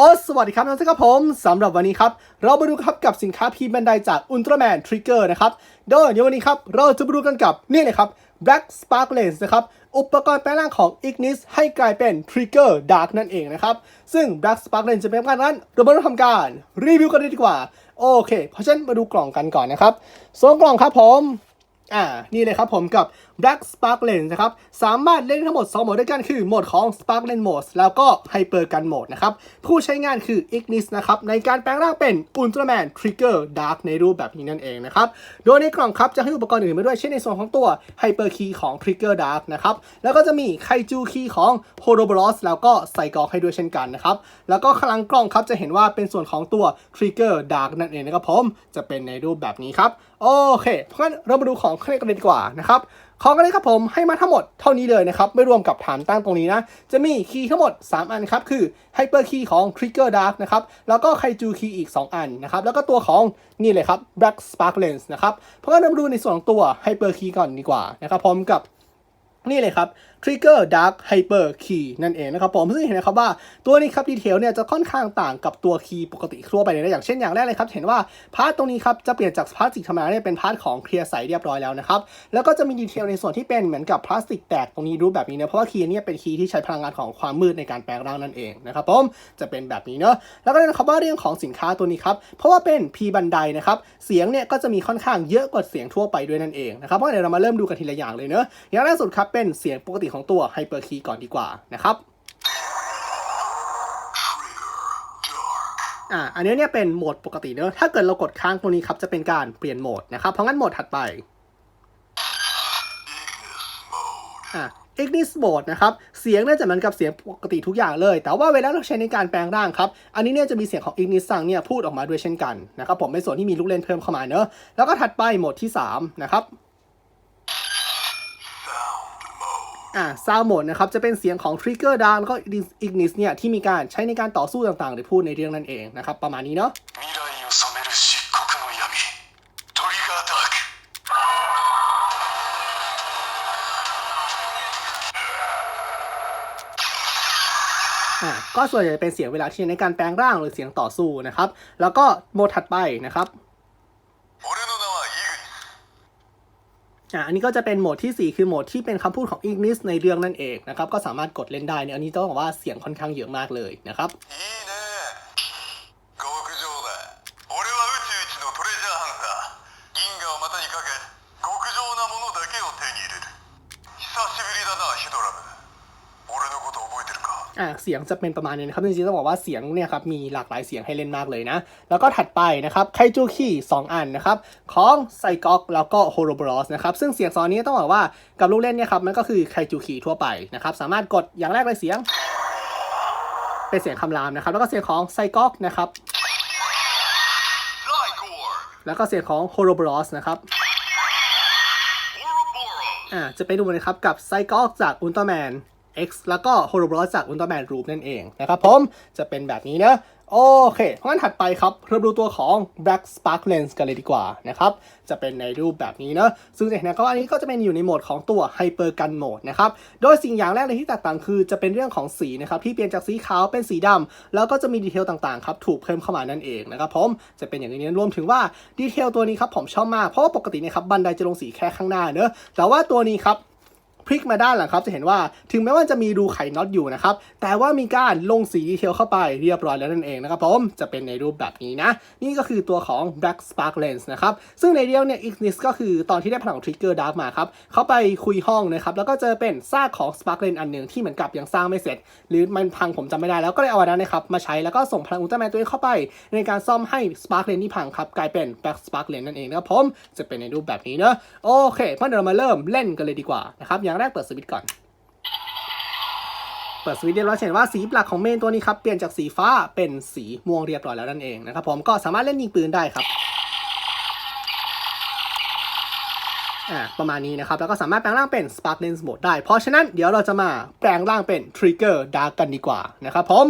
โอ้สวัสดีครับทุกท่านครับผมสำหรับวันนี้ครับ เรามาดูครับกับสินค้าพีบันไดจากอุลตร้าแมนทริกเกอร์นะครับ โดยในวันนี้ครับ เราจะมาดูกันกับนี่เลยครับ Black Spark Lens นะครับ อุปกรณ์แปลงร่างของ Ignis ให้กลายเป็น Trigger Dark นั่นเองนะครับ ซึ่ง Black Spark Lens จะเป็นการนั้น เรามาเริ่มทำการรีวิวกันเลยดีกว่า โอเค เพราะฉะนั้นมาดูกล่องกันก่อนนะครับส่วนกล่องครับผม อ่า นี่เลยครับผมกับ Black Spark Lens นะครับ สามารถเล่นทั้งหมด 2 โหมดด้วยกันคือโหมดของ Spark Lens Mode แล้วก็ Hyper Gun Mode นะครับ ผู้ใช้งานคือ Ignis นะครับ ในการแปลงร่างเป็น Ultraman Trigger Dark ในรูปแบบนี้นั่นเองนะครับ โดยในกล่องครับ จะให้อุปกรณ์อื่นมาด้วย เช่นในส่วนของตัว Hyper Key ของ Trigger Dark นะครับ แล้วก็จะมี Kaiju Key ของ Horoboros แล้วก็ใส่กอกให้ด้วยเช่นกันนะครับ แล้วก็ข้างหลังกล่องครับจะเห็นว่าเป็นส่วนของตัว Trigger Dark นั่นเองนะครับผม จะเป็นในรูปแบบนี้ครับโอเค เพราะงั้นเรามาดูของข้างในกันเลยดีกว่านะครับของกันเลยครับผมให้มาทั้งหมดเท่านี้เลยนะครับ ไม่รวมกับฐานตั้งตรงนี้นะ จะมีคีย์ทั้งหมด 3 อันครับ คือ Hyper Key ของ Trigger Dark นะครับ แล้วก็ไคจูคีย์อีก 2 อันนะครับ แล้วก็ตัวของนี่เลยครับ Black Spark Lens นะครับ เพราะงั้นเรามาดูในส่วนของตัว Hyper Key ก่อนดีกว่านะครับพร้อมกับ นี่เลยครับ Trigger Dark Hyper Key นั่นเองนะครับผมซึ่งเห็นนะครับว่าตัวนี้ครับดีเทลเนี่ยจะค่อนข้างต่างกับตัวคีย์ปกติทั่วไปเลยนะอย่างเช่นอย่างแรกเลยครับเห็นว่าพาร์ทตรงนี้ครับจะเปลี่ยนจากพลาสติกธรรมดาเนี่ยเป็นพาร์ทของเคลียร์ใสเรียบร้อยแล้วนะครับแล้วก็จะมีดีเทลในส่วนที่เป็นเหมือนกับพลาสติกแตกตรงนี้รูปแบบนี้นะเพราะว่าคีย์เนี่ยเป็นคีย์ที่ใช้พลังงานของความมืดในการแปลงร่างนั่นเองนะครับผมจะเป็นแบบนี้เนาะแล้วก็นะครับว่าเรื่องของสินค้าตัวนี้ครับเพราะว่าเป็น P บันไดนะครับเสียงเนี่ยก็จะมีค่อนข้างเยอะกว่าเสียงทั่วไปด้วยนั่นเองนะครับเพราะเดี๋ยวเรามาเริ่มดูกันทีละอย่างเลยเนาะอย่างแรกสุดครับเป็นเสียงปกติของตัว Hyper Key ก่อนดีกว่านะครับอ่าอันนี้เนี่ยเป็นโหมดปกติเนอะถ้าเกิดเรากดค้างตรงนี้ครับจะเป็นการเปลี่ยนโหมดนะครับ เพราะงั้นโหมดถัดไปอ่า Ignis Mode นะครับ เสียงเนี่ยจะเหมือนกับเสียงปกติทุกอย่างเลย แต่ว่าเวลาเราใช้ในการแปลงร่างครับ อันนี้เนี่ยจะมีเสียงของ Ignis สั่งเนี่ยพูดออกมาด้วยเช่นกันนะครับ ผมเป็นส่วนที่มีลูกเล่นเพิ่มเข้ามาเนอะ แล้วก็ถัดไปโหมดที่3นะครับ อ่าซาวหมดนะครับจะเป็นเสียงของทริกเกอร์ดานแล้วก็อิกนิสเนี่ยที่มีการใช้ในการต่อสู้ต่างๆ หรือพูดในเรื่องนั้นเองนะครับ ประมาณนี้เนาะก็ส่วนใหญ่เป็นเสียงเวลาที่ในการแปลงร่างหรือเสียงต่อสู้นะครับ แล้วก็โมดถัดไปนะครับ อ่าอันนี้ก็จะเป็นโหมดที่ 4 คือโหมดที่เป็นคำพูดของอิงลิสในเรื่องนั่นเองนะครับ ก็สามารถกดเล่นได้เนี่ยอันนี้ต้องบอกว่าเสียงค่อนข้างเยอะมากเลยนะครับ สียงจะเป็นประมาณนี้นะครับจริงๆต้องบอกว่าเสียงเนี่ยครับมีหลากหลายเสียงให้เล่นมากเลยนะ แล้วก็ถัดไปนะครับไคจูคีสองอันนะครับของไซกอกแล้วก็โฮโรบรอสนะครับซึ่งเสียงซองนี้ต้องบอกว่ากับลูกเล่นเนี่ยครับมันก็คือไคจูคี่ทั่วไปนะครับสามารถกดอย่างแรกเลยเสียง เป็นเสียงคำรามนะครับแล้วก็เสียงของไซกอกนะครับแล้วก็เสียงของโฮโรบรอสนะครับอ่าจะไปดูนะครับกับไซกอกจากอุลตร้าแมน X แล้วก็โฮโ b บ o สจากอุลตร้าแมนรูปนั่นเองนะครับผมจะเป็นแบบนี้นะโอเคเพราะงั้นถัดไปครับเราดูตัวของ Black Spark Lens กันเลยดีกว่านะครับ จะเป็นในรูปแบบนี้นะซึ่งจะเห็นนะครับว่าอันนี้ก็จะเป็นอยู่ในโหมดของตัว Hyper Gun Mode นะครับ โดยสิ่งอย่างแรกเลยที่แตกต่างคือจะเป็นเรื่องของสีนะครับที่เปลี่ยนจากสีขาวเป็นสีดำแล้วก็จะมีดีเทลต่างๆครับถูกเพิ่มเข้ามานั่นเองนะครับผม จะเป็นอย่างนี้รวมถึงว่าดีเทลตัวนี้ครับผมชอบมาก เพราะว่าปกติเนะครับบันไดจะลงสีแค่ข้างหน้าเนอะแต่ว่าตัวนี้ครับ พลิกมาด้านหลังครับจะเห็นว่าถึงแม้ว่าจะมีรูไขน็อตอยู่นะครับแต่ว่ามีการลงสีดีเทลเข้าไปเรียบร้อยแล้วนั่นเองนะครับผมจะเป็นในรูปแบบนี้นะ นี่ก็คือตัวของ Black Spark Lens นะครับซึ่งในเรื่องเนี่ย Ignis ก็คือตอนที่ได้พลังของ Trigger Dark มาครับเขาไปคุยห้องนะครับแล้วก็เจอเป็นซากของ Spark Lens อันหนึ่งที่เหมือนกับยังสร้างไม่เสร็จ หรือมันพังผมจำไม่ได้แล้วก็เลยเอาอันนั้นนะครับมาใช้แล้วก็ส่งพลังอุลตร้าแมนตัวเองเข้าไป ในการซ่อมให้ Spark Lens ที่พังครับกลายเป็น Black Spark Lens นั่นเองนะครับผมจะเป็นในรูปแบบนี้เนอะโอเคเพราะเดี๋ยวเรามาเริ่มเล่นกันเลยดีกว่านะครับอย่างางแรกเปิดสวิตช์ก่อน เปิดสวิตช์เรียบร้อยเห็นว่าสีหลักของเมนตัวนี้ครับ เปลี่ยนจากสีฟ้าเป็นสีม่วงเรียบร้อยแล้วนั่นเองนะครับผมก็สามารถเล่นยิงปืนได้ครับอ่าประมาณนี้นะครับ แล้วก็สามารถแปลงร่างเป็น Spark Lens Mode ได้ เพราะฉะนั้นเดี๋ยวเราจะมาแปลงร่างเป็น Trigger Dark กันดีกว่านะครับผม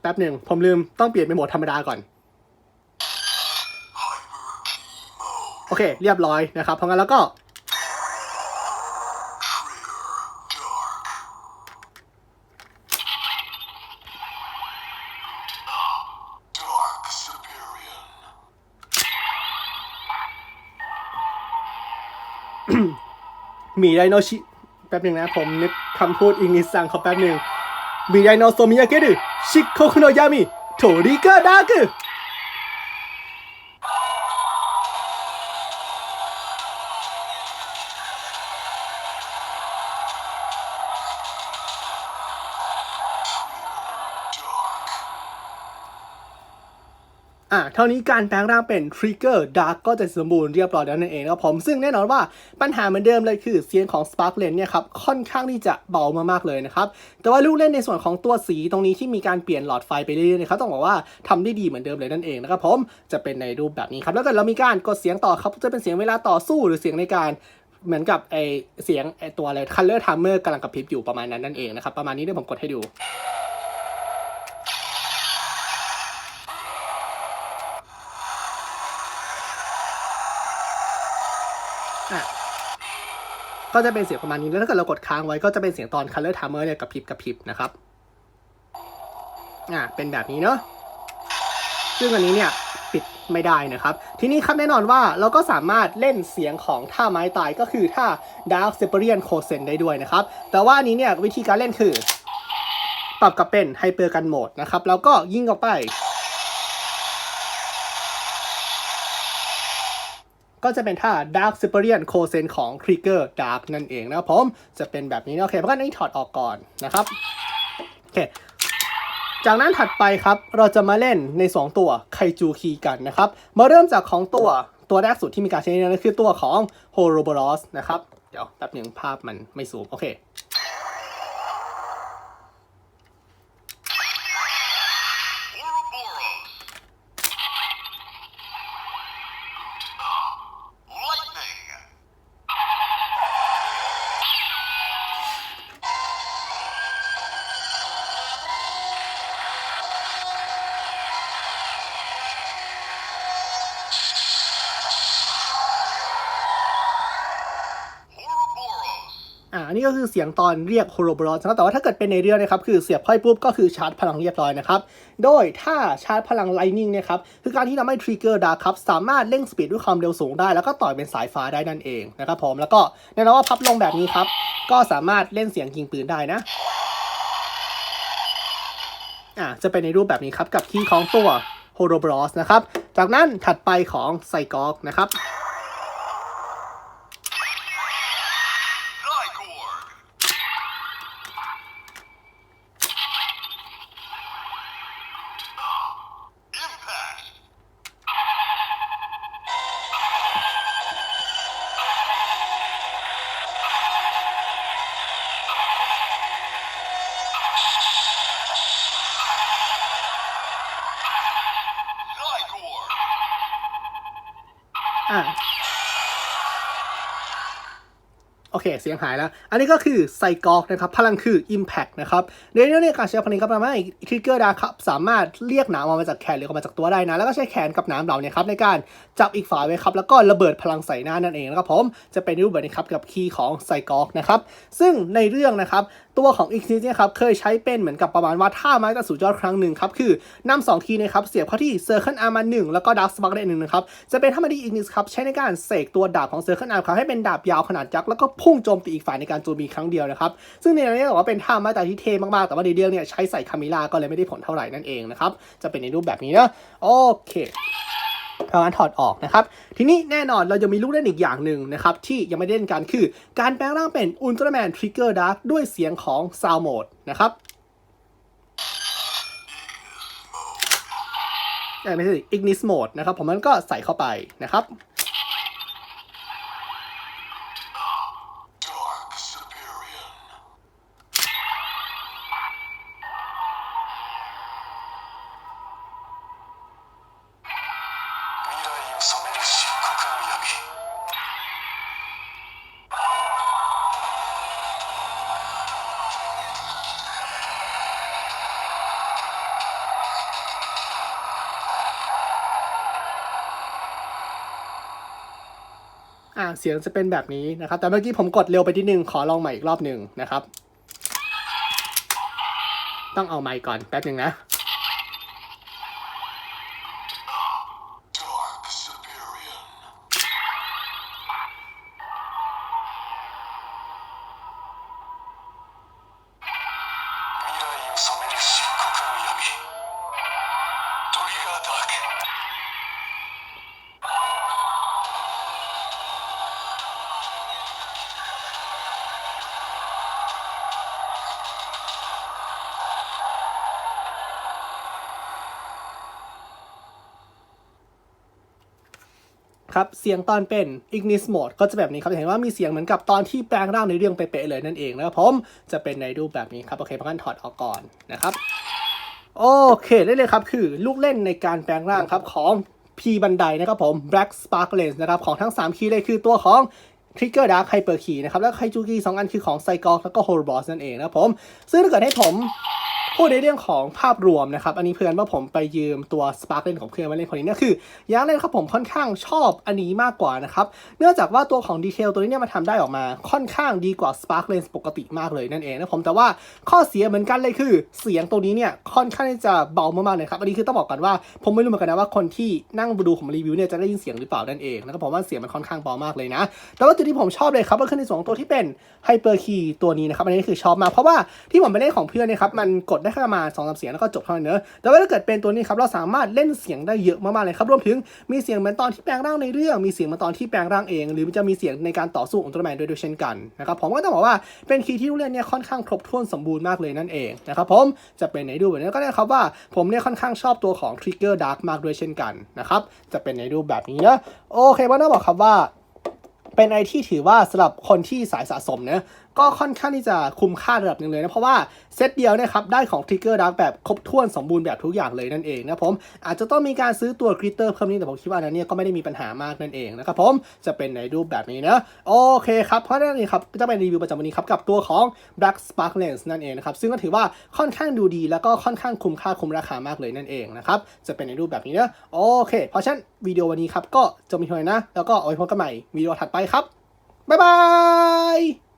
แป๊บหนึ่งผมลืมต้องเปลี่ยนเป็นโหมดธรรมดาก่อน โอเค เรียบร้อยนะครับ เพราะงั้นแล้วก็มีไดโนชิแป๊บหนึ่งนะ ผมนึกคำพูดอิงลิสสั่งเขาแป๊บหนึ่งมีไดโนโซมิยาเกะดิชิโคคโนยามิโทริกาดากุ อะเท่านี้การแปลงร่างเป็นทริกเกอร์ดาร์กก็จะสมบูรณ์เรียบร้อยแล้วนั่นเองนะครับผม ซึ่งแน่นอนว่าปัญหาเหมือนเดิมเลยคือเสียงของ Spark l e n เนี่ยครับ ค่อนข้างที่จะเบามากๆเลยนะครับ แต่ว่าลูกเล่นในส่วนของตัวสีตรงนี้ที่มีการเปลี่ยนหลอดไฟไปเรื่อยๆนะครับต้องบอกว่าทำได้ดีเหมือนเดิมเลยนั่นเองนะครับผมจะเป็นในรูปแบบนี้ครับแล้วก็เรามีการกดเสียงต่อครับจะเป็นเสียงเวลาต่อสู้หรือเสียงในการเหมือนกับไอเสียงไอตัวอะไร color timer กำลังกระพริบอยู่ประมาณนั้นนั่นเองนะครับประมาณนี้เดี๋ยวผมกดให้ดู ก็จะเป็นเสียงประมาณนี้ แล้วถ้าเกิดเรากดค้างไว้ก็จะเป็นเสียงตอน color timer เนี่ยกระพริบกระพริบนะครับ อะเป็นแบบนี้เนาะ ซึ่งอันนี้เนี่ยปิดไม่ได้นะครับ ทีนี้ครับแน่นอนว่าเราก็สามารถเล่นเสียงของท่าไม้ตายก็คือท่า Dark s e p a r i a n c o s e n ได้ด้วยนะครับ แต่ว่านี้เนี่ยวิธีการเล่นคือ ปรับกับเป็น Hyper Gun Mode นะครับ แล้วก็ยิงออกไป ก็จะเป็นท่า Dark s u p e r i o n c o s e n ของ Trigger Dark นั่นเองนะครับผมจะเป็นแบบนี้นะโอเคเพราะงั้นนี่ถอดออกก่อนนะครับโอเคจากนั้นถัดไปครับ เราจะมาเล่นใน 2 ตัวไคจูคีกันนะครับ มาเริ่มจากของตัวตัวแรกสุดที่มีการใช้นั่นคือตัวของ h o r o b o r o s นะครับ เดี๋ยวแป๊บหนึ่งภาพมันไม่สูงโอเค อ่าอันนี้ก็คือเสียงตอนเรียกโฮโรบรอสนะครับแต่ว่าถ้าเกิดเป็นในเรื่องนะครับคือเสียบค่อยปุ๊บก็คือชาร์จพลังเรียบร้อยนะครับ โดยถ้าชาร์จพลังไลนิ่งเนี่ยครับคือการที่ทำให้ทริกเกอร์ดาครับสามารถเร่งสปีดด้วยความเร็วสูงได้ แล้วก็ต่อยเป็นสายฟ้าได้นั่นเองนะครับผมแล้วก็แน่นอนว่าพับลงแบบนี้ครับก็สามารถเล่นเสียงยิงปืนได้นะอ่าจะเป็นในรูปแบบนี้ครับกับคีย์ของตัวโฮโรบรอสนะครับจากนั้นถัดไปของไซกอกนะครับ โอเค เสียงหายแล้ว อันนี้ก็คือไซกอกนะครับ พลังคือ Impact นะครับในเรื่องนี้การใช้พลังนี้ก็ทำให้ทริกเกอร์ดาครับ สามารถเรียกหนามออกมาจากแขนหรือออกมาจากตัวได้นะ แล้วก็ใช้แขนกับหนามเหล่านี้ครับในการจับอีกฝ่ายไว้ครับ แล้วก็ระเบิดพลังใส่หน้านั่นเองนะครับผม จะเป็นรูปแบบนี้ครับกับคีย์ของไซกอกนะครับ ซึ่งในเรื่องนะครับ ตัวของอีกนิสเนี่ยครับเคยใช้เป็นเหมือนกับประมาณว่าท่าไม้ตะสู่ยอดครั้งหนึ่งครับคือนำสองทีย์นะครับเสียบเข้าที่เซอร์เคิลอาร์มาหนึ่งแล้วก็ดักสปาร์กหนึ่งนะครับจะเป็นท่าไม้ที่อีกนิสครับใช้ในการเสกตัวดาบของเซอร์เคิลอาร์ครับให้เป็นดาบยาวขนาดยักษ์แล้วก็พุ่งโจมตีอีกฝ่ายในการโจมตีครั้งเดียวนะครับ ซึ่งในเรื่องนี้บอกว่าเป็นท่าไม้ตะที่เท่มากๆ แต่ว่าในเรื่องเนี่ยใช้ใส่คามิลาก็เลยไม่ได้ผลเท่าไหร่นั่นเองนะครับ จะเป็นในรูปแบบนี้นะ โอเคพลังงานถอดออกนะครับ ทีนี้แน่นอนเราจะมีลูกเล่นอีกอย่างหนึ่งนะครับ ที่ยังไม่ได้เล่นกันคือ การแปลงร่างเป็นอุลตร้าแมนทริกเกอร์ดาร์กด้วยเสียงของซาวโหมดนะครับไม่ใช่อิกนิสโหมดนะครับผมมันก็ใส่เข้าไปนะครับ อ่าเสียงจะเป็นแบบนี้นะครับ แต่เมื่อกี้ผมกดเร็วไปนิดนึง ขอลองใหม่อีกรอบหนึ่งนะครับ ต้องเอาไมค์ก่อนแป๊บหนึ่งนะ ครับ เสียงตอนเป็น Ignis Mode ก็จะแบบนี้ครับจะเห็นว่ามีเสียงเหมือนกับตอนที่แปลงร่างในเรื่องเป๊ะๆเลยนั่นเองนะครับผม จะเป็นในรูปแบบนี้ครับ โอเคพักกันถอดออกก่อนนะครับ โอเคได้เลยครับ คือลูกเล่นในการแปลงร่างครับของ P บันไดนะครับผม Black Spark Lens นะครับของทั้ง 3 คีย์เลยคือตัวของ Trigger Dark Hyper Key นะครับ แล้วไคจูกีสองอันคือของ Psycho แล้วก็ Horror Boss นั่นเองนะครับผม ซึ่งถ้าเกิดให้ผม พูดในเรื่องของภาพรวมนะครับ อันนี้เพื่อนว่าผมไปยืมตัว Spark เล่นของเพื่อนมาเล่นคนนี้เนี่ยคืออย่างแรกครับผมค่อนข้างชอบอันนี้มากกว่านะครับ เนื่องจากว่าตัวของดีเทลตัวนี้เนี่ยมันทำได้ออกมาค่อนข้างดีกว่า Spark Lens ปกติมากเลยนั่นเองนะผมแต่ว่าข้อเสียเหมือนกันเลยคือ เสียงตัวนี้เนี่ยค่อนข้างที่จะเบามากๆเลยครับอันนี้คือต้องบอกกันว่าผมไม่รู้เหมือนกันนะว่าคนที่นั่งดูผมรีวิวเนี่ยจะได้ยินเสียงหรือเปล่านั่นเองนะครับผมว่าเสียงมันค่อนข้างเบามากเลยนะ แต่ว่าจุดที่ผมชอบเลยครับก็คือในส่วนของตัวที่เป็น Hyper Key ตัวนี้นะครับอันนี้คือชอบมากเพราะว่าที่ผมไปเล่นของเพื่อนนี่ยครับมันกดได้แค่ประมาณสองสามเสียงแล้วก็จบเท่านั้นเนอะแต่ว่าถ้าเกิดเป็นตัวนี้ครับเราสามารถเล่นเสียงได้เยอะมากๆเลยครับรวมถึงมีเสียงเหมือนตอนที่แปลงร่างในเรื่อง มีเสียงเหมือนตอนที่แปลงร่างเอง หรือจะมีเสียงในการต่อสู้ของตัวแมนด้วยด้วยเช่นกันนะครับผมก็ต้องบอกว่าเป็นคีย์ที่ลูกเล่นเนี่ยค่อนข้างครบถ้วนสมบูรณ์มากเลยนั่นเองนะครับผมจะเป็นไหนดูปแบบนี้ก็ได้ครับว่าผมเนี่ยค่อนข้างชอบตัวของ Trigger Dark มากด้วยเช่นกันนะครับจะเป็นในรูปแบบนี้นะโอเคว่าต้องบอกครับว่าเป็นไอที่ถือว่าสำหรับคนที่สายสะสมเนี่ยก็ค่อนข้างที่จะคุ้มค่าระดับหนึ่งเลยนะ เพราะว่าเซตเดียวเนะครับได้ของ Trigger Dark แบบครบถ้วนสมบูรณ์แบบทุกอย่างเลยนั่นเองนะผมอาจจะต้องมีการซื้อตัวกริตเตอร์เพิ่มนิดแต่ผมคิดว่านั้นเนี่ยก็ไม่ได้มีปัญหามากนั่นเองนะครับผมจะเป็นในรูปแบบนี้นะโอเคครับเพราะนั่นเองครับก็จะเป็นรีวิวประจำวันนี้ครับกับตัวของ Black Spark Lens นั่นเองนะครับซึ่งก็ถือว่าค่อนข้างดูดี แล้วก็ค่อนข้างคุ้มค่าคุ้มราคามากเลยนั่นเองนะครับจะเป็นในรูปแบบนี้นะโอเค เพราะฉะนั้นวิดีโอวันนี้ครับก็จะมีเท่านี้นะ แล้วก็เอาไว้พบกันใหม่วิดีโอถัดไปครับบ๊ายบาย